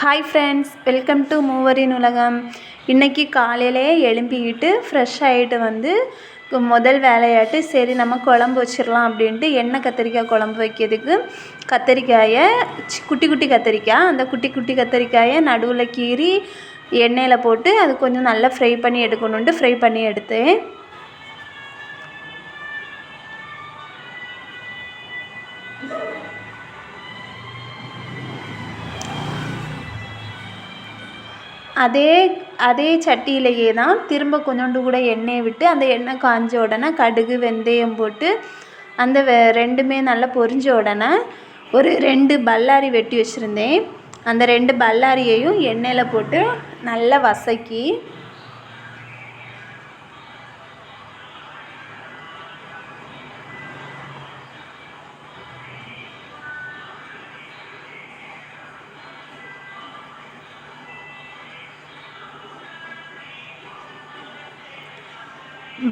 Hi friends welcome to மூவரின் உலகம். இன்றைக்கி காலையிலே எழும்பிக்கிட்டு ஃப்ரெஷ் ஆகிட்டு வந்து முதல் வேலையாட்டு சரி நம்ம குழம்பு வச்சிடலாம் அப்படின்ட்டு எண்ணெய் கத்திரிக்காய் குழம்பு வைக்கிறதுக்கு கத்திரிக்காயை குட்டி குட்டி கத்திரிக்காய் அந்த குட்டி குட்டி கத்திரிக்காயை நடுவில் கீறி எண்ணெயில் போட்டு அது கொஞ்சம் நல்லா ஃப்ரை பண்ணி எடுக்கணுன்ட்டு ஃப்ரை பண்ணி எடுத்தேன். அதே அதே சட்டியிலேயே தான் திரும்ப கொஞ்சோண்டு கூட எண்ணெயை விட்டு அந்த எண்ணெய் காஞ்ச உடனே கடுகு வெந்தயம் போட்டு அந்த வெ ரெண்டுமே நல்லா பொரிஞ்ச உடனே ஒரு ரெண்டு பல்லாரி வெட்டி வச்சுருந்தேன். அந்த ரெண்டு பல்லாரியையும் எண்ணெயில் போட்டு நல்லா வசக்கி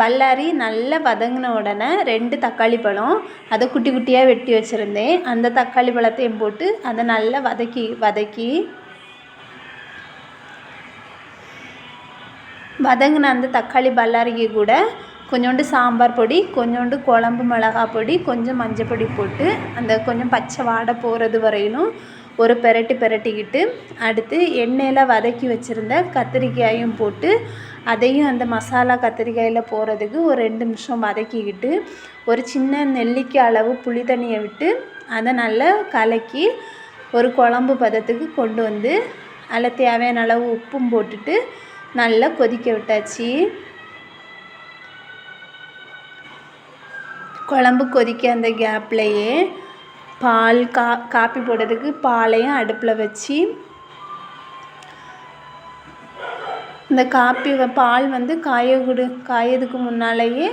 பல்லாரி நல்லா வதங்கின உடனே ரெண்டு தக்காளி பழம் அதை குட்டி குட்டியாக வெட்டி வச்சுருந்தேன். அந்த தக்காளி பழத்தையும் போட்டு அதை நல்லா வதக்கி வதக்கி வதங்கின அந்த தக்காளி பல்லாரிக்கு கூட கொஞ்சோண்டு சாம்பார் பொடி கொஞ்சோண்டு குழம்பு மிளகா பொடி கொஞ்சம் மஞ்சள் பொடி போட்டு அந்த கொஞ்சம் பச்சை வாடை போகிறது வரையிலும் ஒரு பெரட்டி பெரட்டிக்கிட்டு அடுத்து எண்ணெயில் வதக்கி வச்சுருந்த கத்திரிக்காயும் போட்டு அதையும் அந்த மசாலா கத்திரிக்காயில் போகிறதுக்கு ஒரு ரெண்டு நிமிஷம் வதக்கிக்கிட்டு ஒரு சின்ன நெல்லிக்காய் அளவு புளி தண்ணியை விட்டு அதை நல்லா கலக்கி ஒரு குழம்பு பதத்துக்கு கொண்டு வந்து அதில் தேவையான அளவு உப்பும் போட்டுட்டு நல்லா கொதிக்க விட்டாச்சு. குழம்பு கொதிக்க அந்த கேப்லேயே பால் கா காப்பி போடுறதுக்கு பாலையும் அடுப்பில் வச்சு இந்த காப்பி பால் வந்து காய விடு காயதுக்கு முன்னாலேயே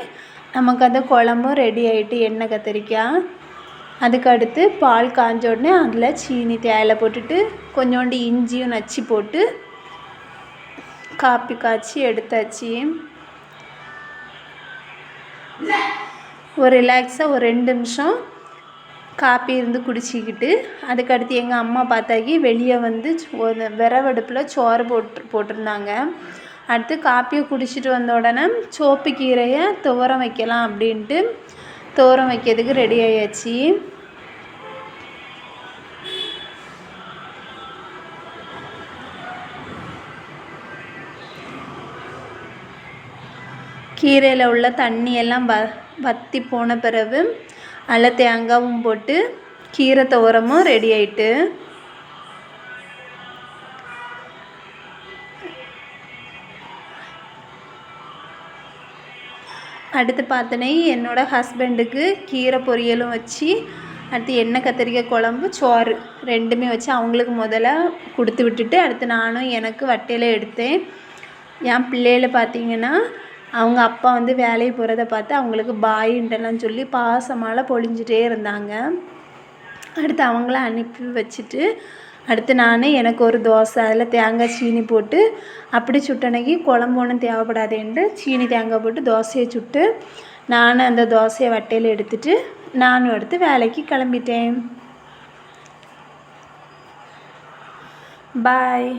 நமக்கு அந்த குழம்பும் ரெடி ஆகிட்டு எண்ணெய் கத்திரிக்காய் அதுக்கு அடுத்து பால் காஞ்ச உடனே அதில் சீனி தேயிலை போட்டுட்டு கொஞ்சோண்டு இஞ்சியும் நச்சு போட்டு காப்பி காய்ச்சி எடுத்தாச்சு. ஒரு ரிலாக்ஸாக ஒரு ரெண்டு நிமிஷம் காப்பி இருந்து குடிச்சிக்கிட்டு அதுக்கடுத்து எங்கள் அம்மா பார்த்தாக்கி வெளியே வந்து ஒரு விறவடுப்பில் சோறு போட்டு போட்டிருந்தாங்க. அடுத்து காப்பியை குடிச்சிட்டு வந்த உடனே சோப்பு கீரையை துவரம் வைக்கலாம் அப்படின்ட்டு துவரம் வைக்கிறதுக்கு ரெடி ஆயாச்சு. கீரையில் உள்ள தண்ணியெல்லாம் வ வற்றி போன பிறகு அதில் தேங்காவும் போட்டு கீரை துவரமும் ரெடி ஆயிட்டு. அடுத்து பார்த்தனே என்னோடய ஹஸ்பண்டுக்கு கீரை பொரியலும் வச்சு அடுத்து எண்ணெய் கத்திரிக்காய் குழம்பு சோறு ரெண்டுமே வச்சு அவங்களுக்கு முதல்ல கொடுத்து விட்டுட்டு அடுத்து நானும் எனக்கு வட்டையில் எடுத்தேன். என் பிள்ளைகளை பார்த்தீங்கன்னா அவங்க அப்பா வந்து வேலைக்கு போகிறத பார்த்து அவங்களுக்கு பாயின்ட்டெல்லாம் சொல்லி பாசமால் பொழிஞ்சிட்டே இருந்தாங்க. அடுத்து அவங்கள அனுப்பி வச்சுட்டு அடுத்து நான் எனக்கு ஒரு தோசை அதில் தேங்காய் சீனி போட்டு அப்படி சுட்டனைக்கு குழம்பு ஒன்றும் தேவைப்படாதேன்ட்டு சீனி தேங்காய் போட்டு தோசையை சுட்டு நான் அந்த தோசையை வட்டையில் எடுத்துட்டு நானும் எடுத்து வேலைக்கு கிளம்பிட்டேன். பாய்